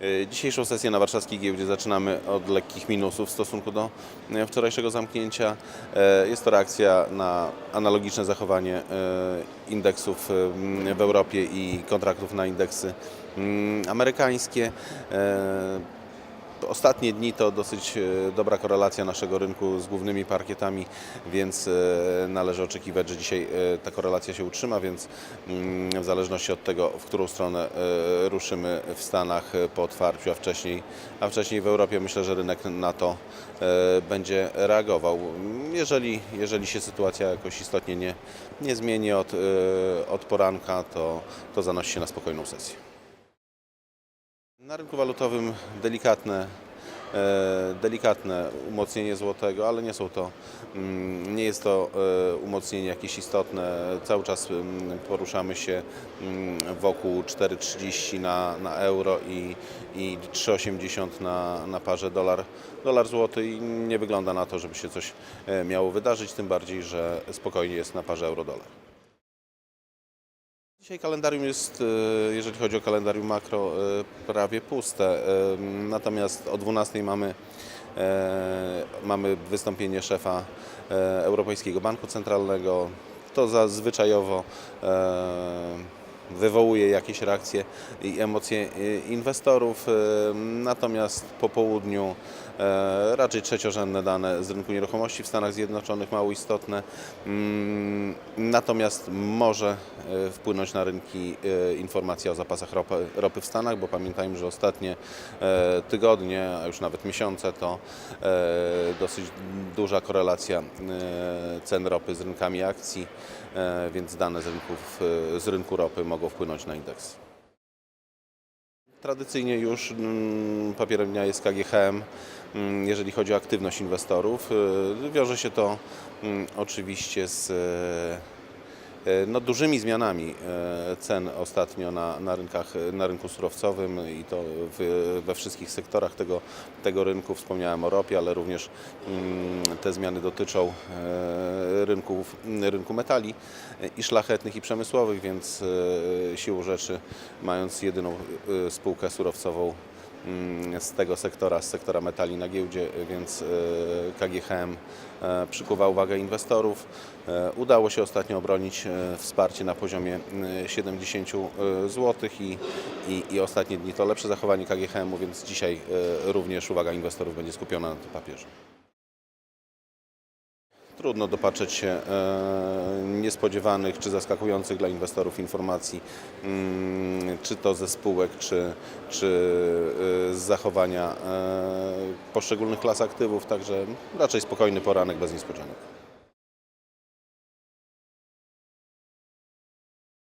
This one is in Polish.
E, Dzisiejszą sesję na warszawskiej giełdzie zaczynamy od lekkich minusów w stosunku do e, wczorajszego zamknięcia. E, Jest to reakcja na analogiczne zachowanie indeksów w Europie i kontraktów na indeksy mm, amerykańskie. Ostatnie dni to dosyć e, dobra korelacja naszego rynku z głównymi parkietami, więc e, należy oczekiwać, że dzisiaj e, ta korelacja się utrzyma, więc mm, w zależności od tego, w którą stronę ruszymy w Stanach po otwarciu, a wcześniej, a wcześniej w Europie, myślę, że rynek na to będzie reagował. Jeżeli, jeżeli się sytuacja jakoś istotnie nie, nie zmieni od, od poranka, to, to zanosi się na spokojną sesję. Na rynku walutowym delikatne, e, delikatne umocnienie złotego, ale nie są to, mm, nie jest to e, umocnienie jakieś istotne. Cały czas mm, poruszamy się mm, wokół 4,30 na, na euro i, i 3,80 na, na parze dolar, dolar złoty i nie wygląda na to, żeby się coś e, miało wydarzyć, tym bardziej, że spokojnie jest na parze euro-dolar. Dzisiaj kalendarium jest, e, jeżeli chodzi o kalendarium makro, e, prawie puste. E, Natomiast o 12 mamy, mamy wystąpienie szefa Europejskiego Banku Centralnego. To zazwyczajowo wywołuje jakieś reakcje i emocje inwestorów. Natomiast po południu raczej trzeciorzędne dane z rynku nieruchomości w Stanach Zjednoczonych, mało istotne. Mm, Natomiast może wpłynąć na rynki e, informacja o zapasach ropy, ropy w Stanach, bo pamiętajmy, że ostatnie e, tygodnie, a już nawet miesiące to e, dosyć duża korelacja e, cen ropy z rynkami akcji, e, więc dane z, rynków, e, z rynku ropy mogą wpłynąć na indeks. Tradycyjnie już mm, papierem dnia jest KGHM, mm, jeżeli chodzi o aktywność inwestorów. Wiąże się to mm, oczywiście z e, e, no, dużymi zmianami e, cen ostatnio na, na, rynkach, na rynku surowcowym i to w, we wszystkich sektorach tego, tego rynku. Wspomniałem o ropie, ale również mm, te zmiany dotyczą e, rynków, rynku metali e, i szlachetnych i przemysłowych, więc e, siłą rzeczy mając jedyną e, spółkę surowcową z tego sektora, z sektora metali na giełdzie, więc e, KGHM e, przykuwa uwagę inwestorów. E, Udało się ostatnio obronić wsparcie na poziomie e, 70 zł i, i, i ostatnie dni to lepsze zachowanie KGHM-u, więc dzisiaj również uwaga inwestorów będzie skupiona na tym papierze. Trudno dopatrzeć się niespodziewanych czy zaskakujących dla inwestorów informacji, mm, czy to ze spółek, czy, czy e, z zachowania e, poszczególnych klas aktywów, także raczej spokojny poranek bez niespodzianek.